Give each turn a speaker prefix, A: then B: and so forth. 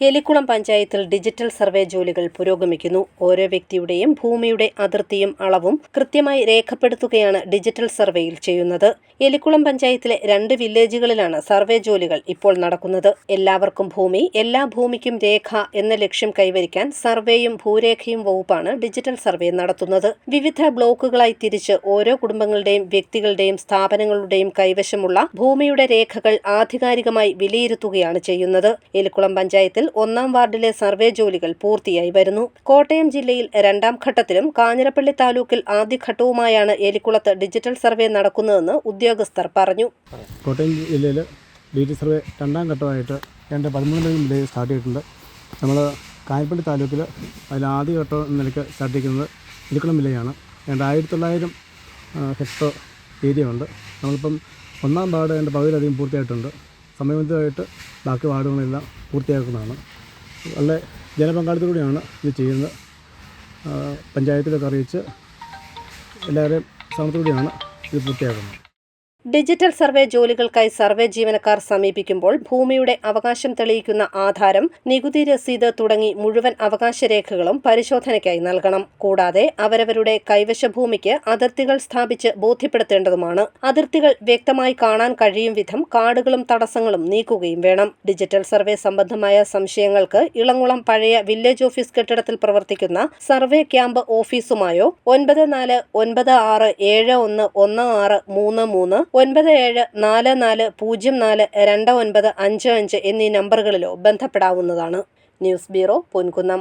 A: എലിക്കുളം പഞ്ചായത്തിൽ digital survey ജോലികൾ പുരോഗമിക്കുന്നു. ഓരോ വ്യക്തിയുടെയും ഭൂമിയുടെ അതിർത്തിയും അളവും കൃത്യമായി രേഖപ്പെടുത്തുകയാണ് ഡിജിറ്റൽ സർവേയിൽ ചെയ്യുന്നത്. എലിക്കുളം പഞ്ചായത്തിലെ രണ്ട് വില്ലേജുകളിലാണ് സർവേ ജോലികൾ ഇപ്പോൾ നടക്കുന്നത്. എല്ലാവർക്കും ഭൂമി എല്ലാ ഭൂമിക്കും രേഖ എന്ന ലക്ഷ്യം കൈവരിക്കാൻ സർവേയും ഭൂരേഖയും വകുപ്പാണ് ഡിജിറ്റൽ സർവേ നടത്തുന്നത്. വിവിധ ബ്ലോക്കുകളായി തിരിച്ച് ഓരോ കുടുംബങ്ങളുടെയും വ്യക്തികളുടെയും സ്ഥാപനങ്ങളുടെയും കൈവശമുള്ള ഭൂമിയുടെ രേഖകൾ ആധികാരികമായി വിലയിരുത്തുകയാണ് ചെയ്യുന്നത്. എലിക്കുളം പഞ്ചായത്തിൽ ഒന്നാം വാർഡിലെ സർവേ ജോലികൾ പൂർത്തിയായി വരുന്നു. കോട്ടയം ജില്ലയിൽ രണ്ടാം ഘട്ടത്തിലും കാഞ്ഞിരപ്പള്ളി താലൂക്കിൽ ആദ്യഘട്ടവുമായാണ് എലിക്കുളത്ത് ഡിജിറ്റൽ സർവേ നടക്കുന്നതെന്ന് ഉദ്യോഗസ്ഥർ പറഞ്ഞു.
B: കോട്ടയം ജില്ലയിൽ ഡിജിറ്റൽ സർവേ രണ്ടാം ഘട്ടമായിട്ട് രണ്ട് പതിമൂന്നിലും വില്ലേജ് സ്റ്റാർട്ട് ചെയ്തിട്ടുണ്ട്. നമ്മൾ കാഞ്ഞിരപ്പള്ളി താലൂക്കിൽ അതിൽ ആദ്യ ഘട്ടം നിലയ്ക്ക് സ്റ്റാർട്ട് ചെയ്യുന്നത് ഇരിക്കുളം ജില്ലയാണ്. രണ്ട് ആയിരത്തി തൊള്ളായിരം ഹെക്ടർ ഏരിയ ഉണ്ട്. നമ്മളിപ്പം ഒന്നാം വാർഡ് എന്റെ പകുതിയിലധികം പൂർത്തിയായിട്ടുണ്ട്. സമയബന്ധിതമായിട്ട് ബാക്കി വാർഡുകളെല്ലാം പൂർത്തിയാക്കുന്നതാണ്. വളരെ ജനപങ്കാളിത്തത്തോടെയാണ് ഇത് ചെയ്യുന്നത്. പഞ്ചായത്തിലൊക്കെ അറിയിച്ച് എല്ലാവരെയും സമയത്തോടെയാണ് ഇത് പൂർത്തിയാക്കുന്നത്.
A: ഡിജിറ്റൽ സർവേ ജോലികൾക്കായി സർവേ ജീവനക്കാർ സമീപിക്കുമ്പോൾ ഭൂമിയുടെ അവകാശം തെളിയിക്കുന്ന ആധാരം നികുതി രസീത് തുടങ്ങി മുഴുവൻ അവകാശ രേഖകളും പരിശോധനയ്ക്കായി നൽകണം. കൂടാതെ അവരവരുടെ കൈവശ ഭൂമിക്ക് അതിർത്തികൾ സ്ഥാപിച്ച് ബോധ്യപ്പെടുത്തേണ്ടതുമാണ്. അതിർത്തികൾ വ്യക്തമായി കാണാൻ കഴിയും വിധം കാടുകളും തടസ്സങ്ങളും നീക്കുകയും വേണം. ഡിജിറ്റൽ സർവേ സംബന്ധമായ സംശയങ്ങൾക്ക് ഇളങ്ങുളം പഴയ വില്ലേജ് ഓഫീസ് കെട്ടിടത്തിൽ പ്രവർത്തിക്കുന്ന സർവേ ക്യാമ്പ് ഓഫീസുമായോ ഒൻപത് നാല് ഒൻപത് ആറ് ഏഴ് ഒന്ന് ഒന്ന് ആറ് മൂന്ന് മൂന്ന് ഒൻപത് ഏഴ് നാല് നാല് പൂജ്യം നാല് രണ്ട് ഒൻപത് അഞ്ച് അഞ്ച് എന്നീ നമ്പറുകളിലോ ബന്ധപ്പെടാവുന്നതാണ്. News bureau Ponkunnam.